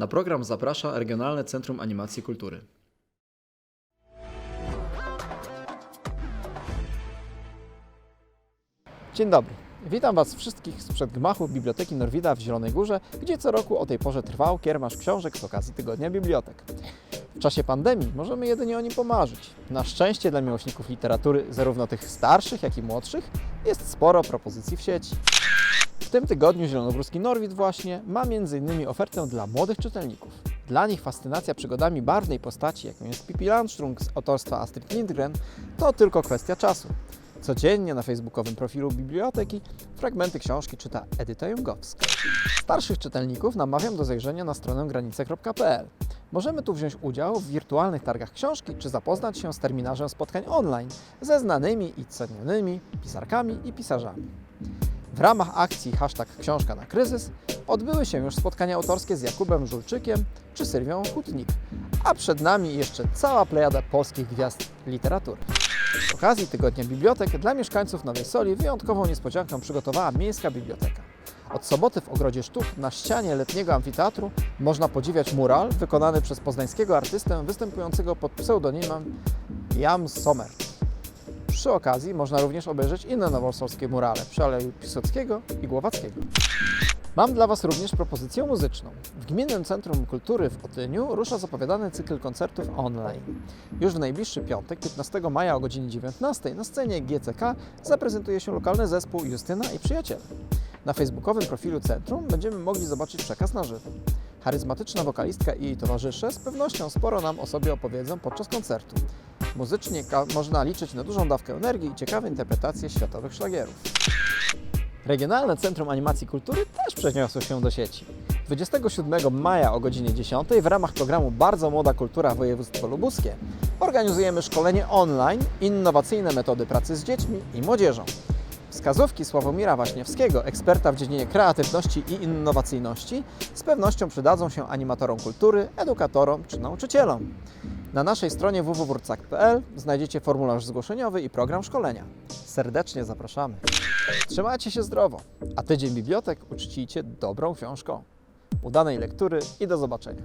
Na program zaprasza Regionalne Centrum Animacji Kultury. Dzień dobry. Witam Was wszystkich sprzed gmachu Biblioteki Norwida w Zielonej Górze, gdzie co roku o tej porze trwał kiermasz książek z okazji Tygodnia Bibliotek. W czasie pandemii możemy jedynie o nim pomarzyć. Na szczęście dla miłośników literatury, zarówno tych starszych, jak i młodszych, jest sporo propozycji w sieci. W tym tygodniu Zielonogórski Norwid właśnie ma m.in. ofertę dla młodych czytelników. Dla nich fascynacja przygodami barwnej postaci, jaką jest Pippi Landström z autorstwa Astrid Lindgren, to tylko kwestia czasu. Codziennie na facebookowym profilu biblioteki fragmenty książki czyta Edyta Jungowska. Starszych czytelników namawiam do zajrzenia na stronę granice.pl. Możemy tu wziąć udział w wirtualnych targach książki, czy zapoznać się z terminarzem spotkań online ze znanymi i cenionymi pisarkami i pisarzami. W ramach akcji hashtag książka na kryzys odbyły się już spotkania autorskie z Jakubem Żulczykiem czy Sylwią Hutnik, a przed nami jeszcze cała plejada polskich gwiazd literatury. Z okazji Tygodnia Bibliotek dla mieszkańców Nowej Soli wyjątkową niespodziankę przygotowała Miejska Biblioteka. Od soboty w Ogrodzie Sztuk na ścianie letniego amfiteatru można podziwiać mural wykonany przez poznańskiego artystę występującego pod pseudonimem Jan Sommer. Przy okazji można również obejrzeć inne nowosolskie murale przy Aleju Pisockiego i Głowackiego. Mam dla Was również propozycję muzyczną. W Gminnym Centrum Kultury w Otyniu rusza zapowiadany cykl koncertów online. Już w najbliższy piątek, 15 maja o godzinie 19 na scenie GCK zaprezentuje się lokalny zespół Justyna i Przyjaciele. Na facebookowym profilu centrum będziemy mogli zobaczyć przekaz na żywo. Charyzmatyczna wokalistka i jej towarzysze z pewnością sporo nam o sobie opowiedzą podczas koncertu. Muzycznie można liczyć na dużą dawkę energii i ciekawe interpretacje światowych szlagierów. Regionalne Centrum Animacji Kultury też przeniosło się do sieci. 27 maja o godzinie 10 w ramach programu Bardzo Młoda Kultura Województwo Lubuskie organizujemy szkolenie online Innowacyjne metody pracy z dziećmi i młodzieżą. Wskazówki Sławomira Waśniewskiego, eksperta w dziedzinie kreatywności i innowacyjności, z pewnością przydadzą się animatorom kultury, edukatorom czy nauczycielom. Na naszej stronie www.wurcak.pl znajdziecie formularz zgłoszeniowy i program szkolenia. Serdecznie zapraszamy. Trzymajcie się zdrowo, a tydzień bibliotek uczcijcie dobrą książką. Udanej lektury i do zobaczenia.